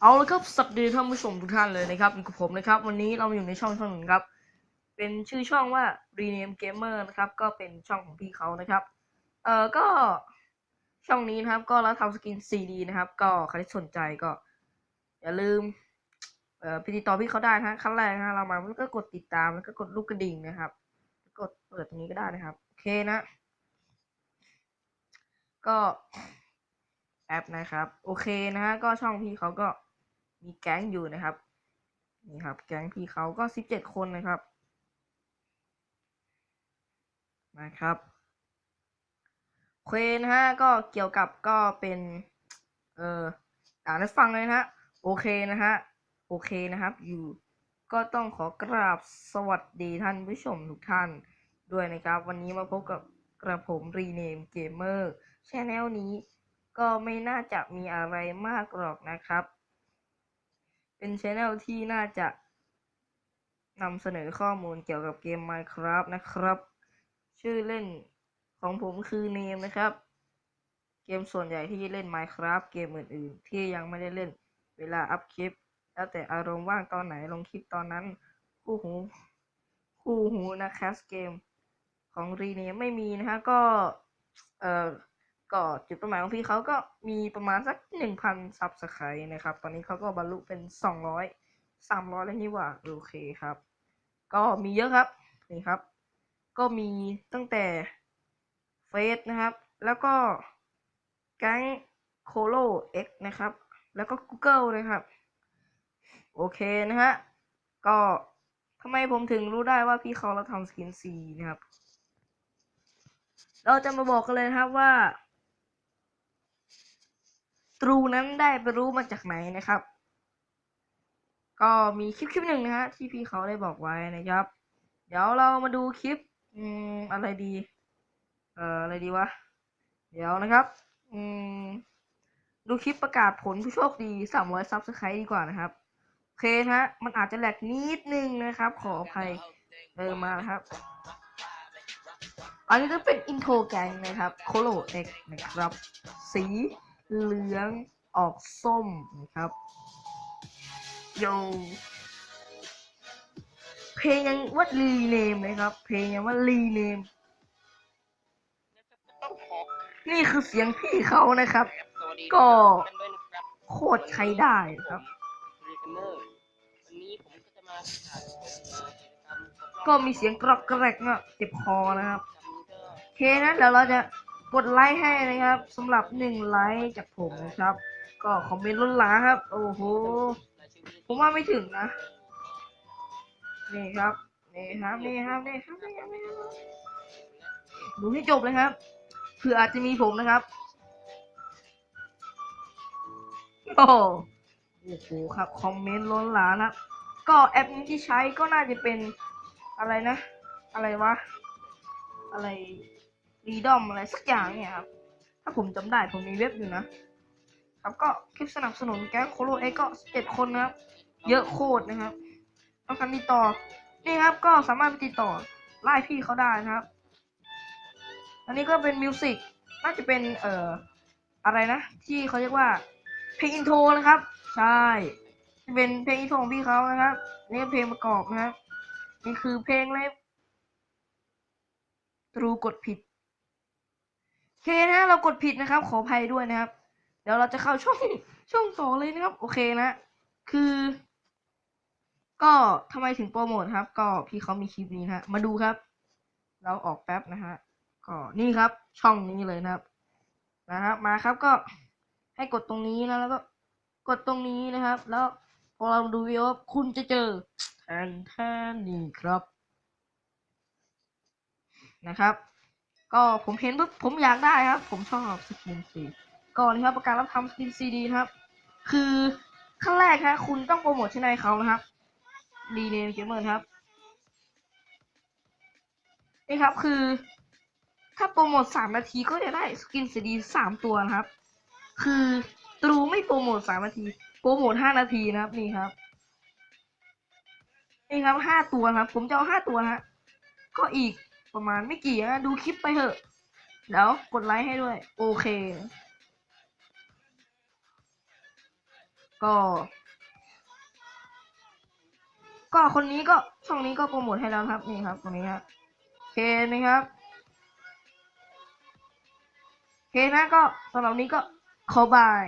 เอาละครับสวัสดีท่านผู้ชมทุกท่านเลยนะครับอยู่กับผมนะครับ วันนี้เราอยู่ในช่องช่องหนึ่งครับ เป็นชื่อช่องว่า Rename Gamer นะครับ ก็เป็นช่องของพี่เขานะครับ เอ่อก็ช่องนี้นะครับ ก็รับทำสกิน CD นะครับ ก็ใครที่สนใจก็ อย่าลืมเอ่อไปติดต่อพี่เขาได้นะขั้นแรกนะฮะเรามาแล้วก็กดติดตามแล้วก็กดลูกกระดิ่งนะครับ กดเปิดตรงนี้ก็ได้นะครับโอเคนะ ก็แอปนะครับ โอเคนะฮะก็ช่องพี่เขาก็ มีแก๊งอยู่นะครับ นี่ครับ แก๊งพี่เขาก็สิบเจ็ดคนนะครับนะครับโอเคนะฮะก็เกี่ยวกับก็เป็น เอ่ออ่านให้ฟังเลยนะฮะ โอเคนะฮะ โอเคนะครับ อยู่ ก็ต้องขอกราบสวัสดีท่านผู้ชมทุกท่านด้วยนะครับ วันนี้มาพบกับกระผมรีเนมเกมเมอร์ชแนลนี้ก็ไม่น่าจะมีอะไรมากหรอกนะครับ เป็นชแนลที่น่าจะนำเสนอข้อมูลเกี่ยวกับเกม Minecraft นะครับ ชื่อเล่นของผมคือเนมนะครับ เกมส่วนใหญ่ที่เล่น Minecraft เกมอื่น ๆ ที่ยังไม่ได้เล่นเวลาอัพคลิป แล้วแต่อารมณ์ว่างตอนไหนลงคลิปตอนนั้น คู่หู คู่หูนะแคสเกมของรีเนมไม่มีนะฮะก็ เอ่อ ก็จุดประหมายของพี่เขาก็มีประมาณสักหนึ่งพันซับสไครต์นะครับ ตอนนี้เขาก็บรรลุเป็นสองร้อยสามร้อยแล้วนี่ว่าโอเคครับ ก็มีเยอะครับนี่ครับ ก็มีตั้งแต่เฟซนะครับ แล้วก็แก๊งโคโลเอ็กนะครับ แล้วก็ Google นะครับ โอเคนะฮะก็ทำไมผมถึงรู้ได้ว่าพี่เขาเราทำสกินซีนะครับ เราจะมาบอกกันเลยนะครับว่า ตรูนั้นได้ไปรู้มาจากไหนนะครับ ก็มีคลิปคลิปหนึ่งนะฮะที่พี่เขาได้บอกไว้นะครับ เดี๋ยวเรามาดูคลิปอืมอะไรดี เอ่ออะไรดีวะ เดี๋ยวนะครับ อืมดูคลิปประกาศผลผู้โชคดี300ซับสไครต์ดีกว่านะครับโอเคนะฮะ มันอาจจะแหลกนิดนึงนะครับ ขออภัยเออมาครับ อันนี้ก็เป็นอินโทรแกงนะครับ โคโลเอ็กนะครับ สี เหลืองออกส้มนะครับโยเพลงยังว่ารีเนมนะครับ เพลงยังว่ารีเนมนี่คือเสียงพี่เขานะครับ ก็โคตรใช้ได้ครับรีเกมเมอร์วันนี้ผมก็จะครับก็มีเสียงกรอกแกรกเนาะเจ็บคอนะครับโอเคนะเดี๋ยวเราจะ กดไลค์ให้นะครับสำหรับหนึ่งไลค์จากผมนะครับ ก็คอมเมนต์ล้นหลามครับ โอ้โห ผมว่าไม่ถึงนะ นี่ครับ นี่ครับ นี่ครับ นี่ครับ นี่ครับนี่ครับดูให้จบเลยครับเผื่ออาจจะมีผมนะครับ โอ้โหครับ คอมเมนต์ล้นหลามนะครับ ก็แอปนี้ที่ใช้ก็น่าจะเป็นอะไรนะ อะไรวะ อะไร รีดอมอะไรสักอย่างเนี่ยครับ ถ้าผมจำได้ผมมีเว็บอยู่นะ ครับก็คลิปสนับสนุนแก๊งโคโลเอ็กก็เจ็ดคนนะครับ เยอะโคตรนะครับต้องการติดต่อ นี่ครับก็สามารถไปติดต่อไล่พี่เขาได้นะครับ อันนี้ก็เป็นมิวสิกน่าจะเป็นเอ่ออะไรนะ ที่เขาเรียกว่าเพลงอินโทรนะครับ ใช่จะเป็นเพลงอินโทรของพี่เขานะครับ นี่เพลงประกอบนะครับ นี่คือเพลงเลยตรูกดผิด โอเคนะเรากดผิดนะครับ ขออภัยด้วยนะครับ เดี๋ยวเราจะเข้าช่องช่องต่อเลยนะครับ โอเคนะ คือ ก็ทำไมถึงโปรโมทครับ ก็พี่เขามีคลิปนี้นะฮะมาดูครับ เราออกแป๊บนะฮะก็นี่ครับ ช่องนี้เลยนะครับ นะครับมาครับก็ให้กดตรงนี้นะแล้วก็กดตรงนี้นะครับ แล้วพอเราดูวิดีโอคุณจะเจอแทนแทนนี่ครับนะครับ ก็ผมเห็นปุ๊บผมอยากได้ครับ ผมชอบสกินซีก่อนนะครับประกาศรับทำสกินซีดีนะครับ คือขั้นแรกฮะคุณต้องโปรโมทช่องเขานะครับดีเนมเกมเมอร์ครับนี่ครับคือ ถ้าโปรโมทสามนาทีก็จะได้สกินซีดีสามตัวนะครับ คือตรูไม่โปรโมทสามนาที โปรโมทห้านาทีนะครับนี่ครับนี่ครับห้าตัวครับ ผมจะเอาห้าตัวฮะก็อีก ประมาณไม่กี่นะดูคลิปไปเถอะ เดี๋ยวกดไลค์ให้ด้วย โอเค ก็ ก็คนนี้ก็ช่องนี้ก็โปรโมทให้แล้วครับนี่ครับตรงนี้ครับโอเคนะครับโอเคนะก็สำหรับนี้ก็ขอบาย